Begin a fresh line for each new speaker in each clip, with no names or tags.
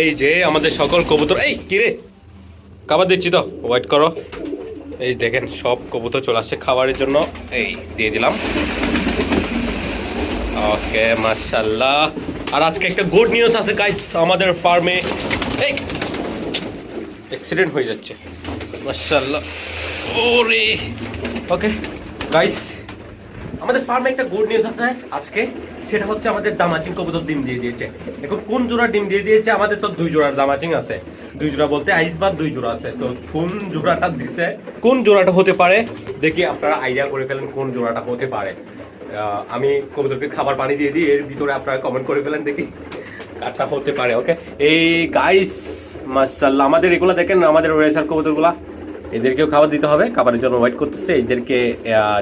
এই যে আমাদের সকল কবুতর, এই কিরে খাবার দিচ্ছি তো ওয়েট করো। এই দেখেন, সব কবুতর চলে আসছে খাবারের জন্য। এই দিয়ে দিলাম। ওকে মাশাল্লাহ আর আজকে একটা গুড নিউজ আছে গাইস আমাদের ফার্মে এই অ্যাক্সিডেন্ট হয়ে যাচ্ছে। মাশাল্লাহ ওরে। ওকে গাইস আমাদের ফার্মে একটা গুড নিউজ আছে আজকে। সেটা হচ্ছে আমাদের দামাচিং কবুতর ডিম দিয়ে দিয়েছে। এখন কোন জোড়া ডিম দিয়ে দিয়েছে? আমাদের তো দুই জোড়ার দামাচিং আছে। দুই জোড়া বলতে আইসবার দুই জোড়া আছে। তো কোন জোড়াটা দিছে? কোন জোড়াটা হতে পারে? দেখি আপনারা আইডিয়া করে ফেলেন কোন জোড়াটা হতে পারে। আমি কবুতরকে খাবার পানি দিয়ে দিই, এর ভিতরে আপনারা কমেন্ট করে ফেলেন দেখি কারটা হতে পারে ওকে এই গাইস মাশাআল্লাহ, আমাদের এগুলো দেখেন আমাদের রেসার কবুতরগুলা? এদেরকেও খাবার দিতে হবে, খাবারের জন্য ওয়েট করতেছে, এদেরকে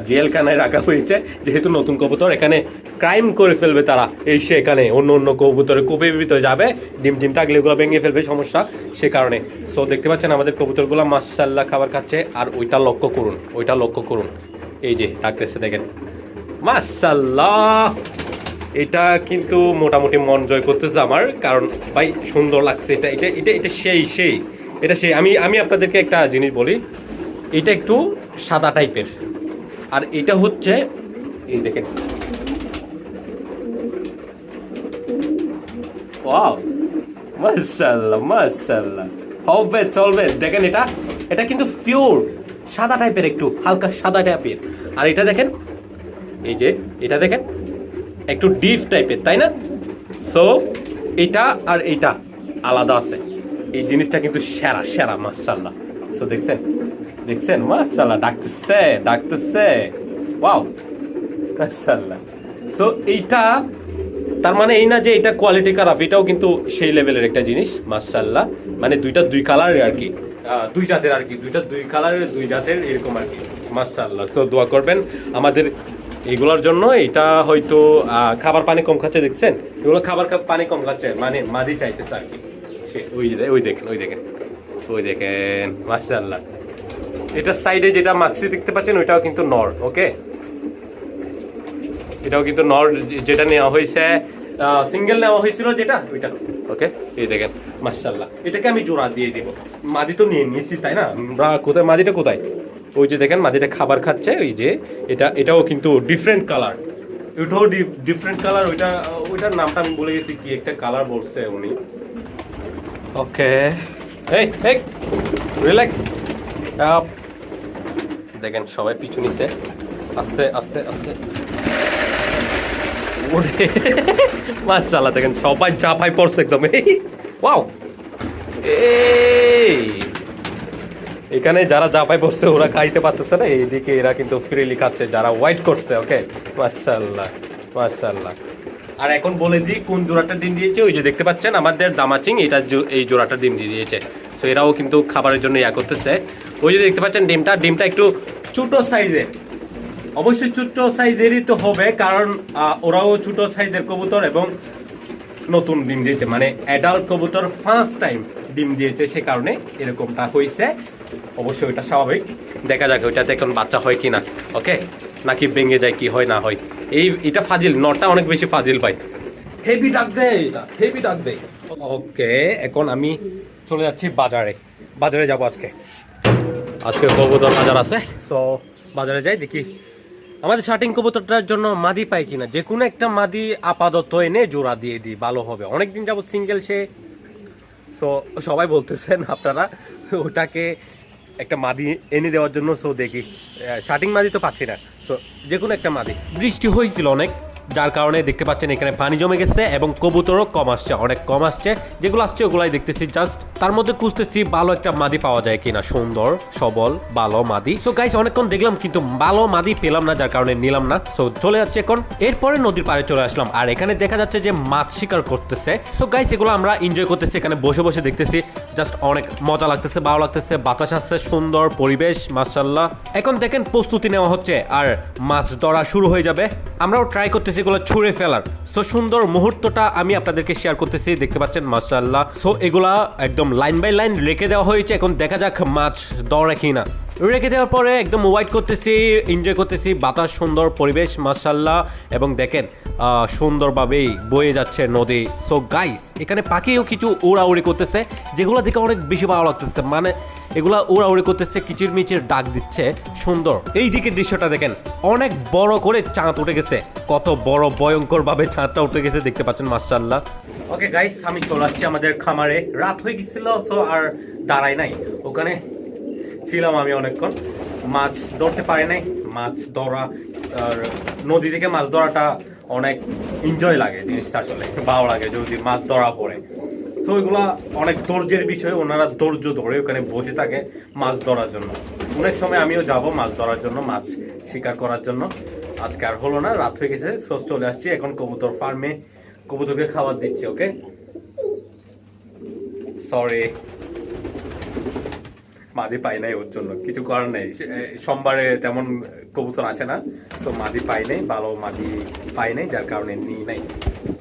জেল খানায় রাখা হয়েছে, যেহেতু নতুন কবুতর, এখানে ক্রাইম করে ফেলবে তারা। এসে এখানে অন্য অন্য কবুতরে কোপের ভিতরে যাবে, ডিম ডিম থাকলে এগুলো ভেঙে ফেলবে, সমস্যা সে কারণে। সো দেখতে পাচ্ছেন আমাদের কবুতরগুলো মাসাল্লাহ খাবার খাচ্ছে, আর ওইটা লক্ষ্য করুন, ওইটা লক্ষ্য করুন। এই যে, ডাকতেছে, দেখেন। মাসাল্লাহ এটা কিন্তু মোটামুটি মন জয় করতেছে আমার, কারণ ভাই সুন্দর লাগছে, এটা এটা এটা এটা সেই সেই। এটা সেই, আমি আমি আপনাদেরকে একটা জিনিস বলি। এটা একটু সাদা টাইপের। আর এটা হচ্ছে, এই দেখেন। ওয়াও, মাশাআল্লাহ মাশাআল্লাহ। হবে, চলবে। দেখেন এটা এটা কিন্তু পিওর সাদা টাইপের একটু, হালকা সাদা টাইপের। আর এটা দেখেন, এই যে, এটা দেখেন, একটু ডিপ টাইপের, তাই না? সো এটা আর এটা আলাদা আছে। এই জিনিসটা কিন্তু সেরা সেরা মাশাল্লাহ সো দেখছেন দেখছেন? মাশাল্লাহ ডাকতেছে ডাকতেছে। ওয়াও মাশাল্লাহ সো এইটা, তার মানে এই না যে এটা কোয়ালিটি খারাপ, এটাও কিন্তু সেই লেভেলের একটা জিনিস মাশাল্লাহ মানে দুইটা দুই কালারের আর কি। দুই জাতের আর কি, দুইটা দুই কালারের দুই জাতের এরকম আর কি। মাশাল্লাহ তো দোয়া করবেন আমাদের এগুলোর জন্য। এটা হয়তো খাবার পানি কম খাচ্ছে, দেখছেন? এগুলো খাবার পানি কম খাচ্ছে মানে মাদি চাইতেছে আর কি। কিন্তু নর ওকে এটাও কিন্তু নর যেটা নেওয়া হয়েছে সিঙ্গেল নেওয়া হয়েছিল যেটা, ওইটা ওকে এই দেখেন এটাকে আমি জোড়া দিয়ে দিব। মাদি তো নিয়ে নিয়েছি, তাই না? কোথায়, মাদিটা কোথায়? ওই যে দেখেন, মাদিটা খাবার খাচ্ছে, ওই যে, এটা, এটাও কিন্তু ডিফারেন্ট কালার ওইটাও ডিফারেন্ট কালার ওইটা, ওইটার নামটা আমি বলে গেছি কি একটা কালার বলছে উনি। ওকে এই এই রিল্যাক্স দেখেন সবাই পিছু নিতে আস্তে আস্তে আস্তে। ওরে মাশাআল্লাহ দেখেন সবাই চাপাই পড়ছে একদম। এই ওয়াও। এই। এখানে যারা জাপাই পড়ছে ওরা খাইতে পারতেছে না। এইদিকে এরা কিন্তু ফ্রিলি খাচ্ছে যারা ওয়াইট করছে ওকে মাশাআল্লাহ মাশাআল্লাহ। আর এখন বলে দিই কোন জোড়াটা ডিম দিয়েছে, ওই যে দেখতে পাচ্ছেন আমাদের দামাচিং, এটা এই জোড়াটা ডিম দিয়ে দিয়েছে। তো এরাও কিন্তু খাবারের জন্য ইয়া করতেছে। ওই যে দেখতে পাচ্ছেন ডিমটা ডিমটা একটু ছোট সাইজের। অবশ্যই ছোট সাইজেরই তো হবে, কারণ ওরাও ছোট সাইজের কবুতর এবং নতুন ডিম দিয়েছে। মানে অ্যাডাল্ট কবুতর ফার্স্ট টাইম ডিম দিয়েছে, সে কারণে এরকমটা হয়েছে অবশ্যই ওইটা স্বাভাবিক। দেখা যাক ওইটাতে এখন বাচ্চা হয় কি না ওকে নাকি ভেঙে যায় কি হয় না হয়। এই এটা ফাজিল নটা অনেক বেশি ফাজিল ভাই। হেভি ডাক দেয় এটা হেভি ডাক দেয় ওকে এখন আমি চলে যাচ্ছি বাজারে। বাজারে যাব আজকে। আজকে কবুতর বাজার আছে তো বাজারে যাই দেখি। আমাদের শার্টিং কবুতরটার জন্য মাদি পাই কিনা? যে কোনো একটা মাদি আপাতত এনে জোড়া দিয়ে দিই ভালো হবে। অনেকদিন যাব সিঙ্গেল সে সো সবাই বলতেছেন আপনারা ওটাকে একটা মাদি এনে দেওয়ার জন্য সো দেখি। শার্টিং মাদি তো পাচ্ছি না। যে কোনো একটা মাদি। বৃষ্টি হয়েছিল অনেক। যার কারণে দেখতে পাচ্ছেন এখানে পানি জমে গেছে এবং কবুতরও কম আসছে, অনেক কম আসছে। যেগুলো আসছে ওগুলাই দেখতেছি। জাস্ট তার মধ্যে খুঁজতেছি, ভালো একটা মাদি পাওয়া যায় কিনা। সুন্দর, সবল, ভালো মাদি। সো গাইস অনেকক্ষণ দেখলাম, কিন্তু ভালো মাদি পেলাম না, যার কারণে নিলাম না। সো চলে যাচ্ছে এখন। এরপরে নদীর পাড়ে চলে আসলাম। আর এখানে দেখা যাচ্ছে যে মাছ শিকার করতেছে। সো গাইস এগুলো আমরা এনজয় করতেছি। এখানে বসে বসে দেখতেছি। জাস্ট অনেক মজা লাগতেছে, ভালো লাগতেছে। বাতাস আসছে, সুন্দর পরিবেশ মাশাল্লাহ এখন দেখেন, প্রস্তুতি নেওয়া হচ্ছে। আর মাছ ধরা শুরু হয়ে যাবে। আমরাও ট্রাই করতেছি এগুলো ছুঁড়ে ফেলার। সো সুন্দর মুহূর্তটা আমি আপনাদেরকে শেয়ার করতেছি, দেখতে পাচ্ছেন মাশাল্লাহ সো এগুলা একদম লাইন বাই লাইন রেখে দেওয়া হয়েছে, এখন দেখা যাক মাছ দরে কিনা। রেখে দেওয়ার পরে একদম ওয়াইট করতেছি এনজয় করতেছি। বাতাস, সুন্দর পরিবেশ মাসাল্লাহ এবং দেখেন সুন্দরভাবেই বয়ে যাচ্ছে নদী। সো গাইস এখানে পাখিও কিছু উড়াউড়ি করতেছে, যেগুলো দেখে অনেক বেশি ভালো লাগতেছে। মানে এগুলা উড়াউড়ি করতেছে কিচির মিচির ডাক দিচ্ছে। সুন্দর। এই দিকের দৃশ্যটা দেখেন, অনেক বড় করে চাঁদ উঠে গেছে। কত বড় ভয়ঙ্কর ভাবে চাঁদটা উঠে গেছে, দেখতে পাচ্ছেন মাসাল্লাহ ওকে গাইস আমি চলে আসছি আমাদের খামারে। রাত হয়ে গেছিল সো আর দাঁড়াই নাই। ওখানে ছিলাম আমি অনেকক্ষণ। মাছ ধরতে পারি নাই। মাছ ধরা, আর নদী থেকে মাছ ধরাটা অনেক এনজয় লাগে জিনিসটা আসলে ভালো লাগে যদি মাছ ধরা পড়ে। তো এগুলা অনেক ধৈর্যের বিষয়, ওনারা ধৈর্য ধরে ওখানে বসে থাকে মাছ ধরার জন্য। অনেক সময় আমিও যাব মাছ ধরার জন্য, মাছ শিকার করার জন্য। আজকে আর হলো না, রাত হয়ে গেছে সো চলে আসছি এখন কবুতর ফার্মে কবুতরকে খাবার দিচ্ছি ওকে সরি মাদি পাই নাই ওর জন্য। কিছু করার নেই। সোমবারে তেমন কবুতর আসে না, তো মাদি পাই নাই, ভালো মাদি পাই নাই, যার কারণে নিই নাই।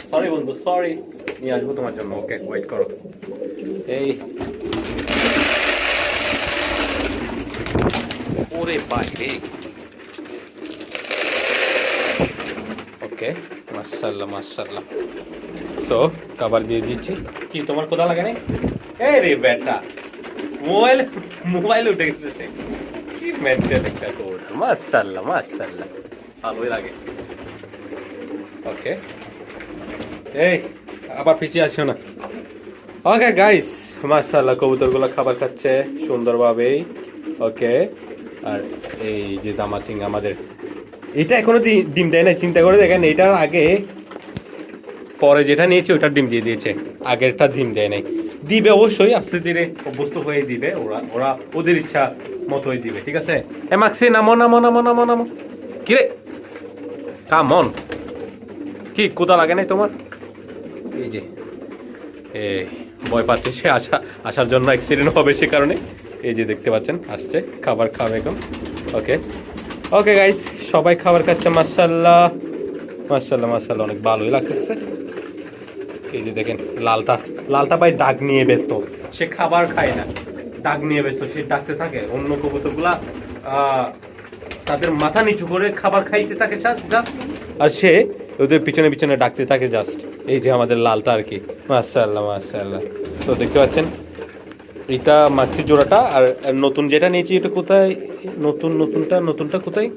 সরি বন্ধু সরি নিয়ে আসব তোমার জন্য। ওকে ওয়েট করো। এই। ওরে বাইরে ওকে মাশাল্লাহ মাশাল্লাহ তো, খাবার দিয়ে দিচ্ছি কি, তোমার কোথা লাগে নাই? এই রে বেটা, মোবাইল মোবাইল উঠে গেছে সে। কি মেন্টাল একটা তোর মাশাল্লাহ মাশাল্লাহ। ভালোই লাগে ওকে এই, আবার পিছিয়ে আসো না। ওকে গাইস মাশাল্লাহ, কবুতরগুলো খাবার খাচ্ছে সুন্দরভাবেই। ওকে আর এই যে দামাচিং আমাদের। এটা এখনও ডিম দেয় না চিন্তা করে দেখেন, এটার আগে পরে যেটা নিয়েছে, ওটার ডিম দিয়ে দিয়েছে। আগেরটা ডিম দেয় নাই। দিবে অবশ্যই আস্তে ধীরে অভ্যস্ত হয়ে দিবে ওরা ওরা ওদের ইচ্ছা মতোই দিবে ঠিক আছে? এ মাক্সি নামো নামো নামো নামো নামো। কিরে কামন কি কোথা লাগে নাই তোমার? এই যে। এ ভয় পাচ্ছে সে আসা আসার জন্য অ্যাক্সিডেন্ট হবে সে কারণে। এই যে দেখতে পাচ্ছেন আসছে খাবার খাবে এখন। ওকে ওকে গাইস সবাই খাবার খাচ্ছে মার্শাল্লাহ মার্শাল্লাহ মার্শাল্লাহ অনেক ভালোই লাগতেছে। এই যে দেখেন, লালটা। লালটা ভাই ডাক নিয়ে ব্যস্ত। সে খাবার খায় না। ডাক নিয়ে ব্যস্ত। সে ডাকতে থাকে। অন্য কবুতরগুলা তাদের মাথা নিচু করে খাবার খাইতে থাকে জাস্ট আর সে ওদের পিছনে পিছনে ডাকতে থাকে জাস্ট এই যে আমাদের লালটা আর কি। মাশাআল্লাহ মাশাআল্লাহ। তো দেখতে পাচ্ছেন, এটা মাছি জোড়াটা। আর নতুন যেটা নিয়েছি, এটা কোথায়? নতুন, নতুনটা নতুনটা কোথায়?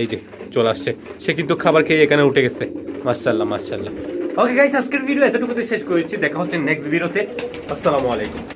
এই যে, চলে আসছে। সে কিন্তু খাবার খেয়ে এখানে উঠে গেছে। মাশাআল্লাহ মাশাআল্লাহ। ওকে গাইস আজকের ভিডিও এতটুকুতে শেষ করেছি। দেখা হচ্ছে নেক্সট ভিডিওতে আসসালামু আলাইকুম।